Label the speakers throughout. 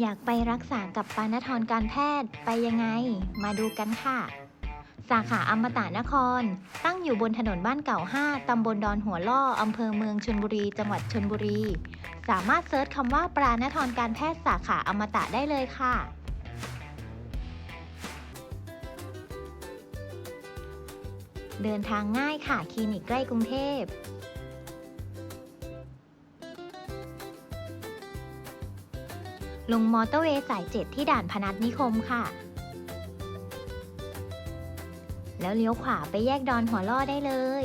Speaker 1: อยากไปรักษากับปานทรการแพทย์ไปยังไง มาดูกันค่ะ สาขาอมตะนคร ตั้งอยู่บนถนนบ้านเก่า 5 ตำบลดอนหัวล่อ อำเภอเมืองชนบุรี จังหวัดชนบุรี สามารถเซิร์ชคำว่าปาณทรการแพทย์สาขาอมตะได้เลยค่ะ เดินทางง่ายค่ะ คลินิกใกล้กรุงเทพ ลงมอเตอร์เวย์สาย7ที่ด่านพนัสนิคมค่ะ แล้วเลี้ยวขวาไปแยกดอนหัวล่อได้เลย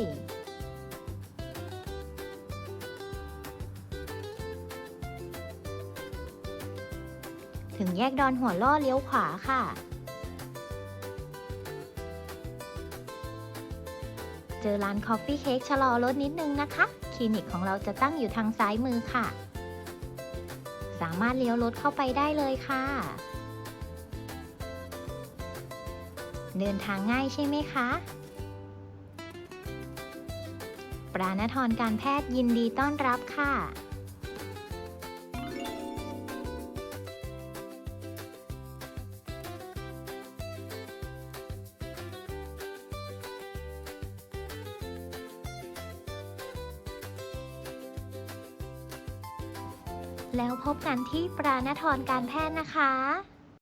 Speaker 1: ถึงแยกดอนหัวล่อเลี้ยวขวาค่ะ เจอร้านคอฟฟี่เค้กชะลอรถนิดนึงนะคะ คลินิกของเราจะตั้งอยู่ทางซ้ายมือค่ะ สามารถเลี้ยวรถเข้าไปได้เลยค่ะ เดินทางง่ายใช่ไหมคะ ปราณทรการแพทย์ยินดีต้อนรับค่ะ แล้วพบกันที่ปราณทรการแพทย์นะคะ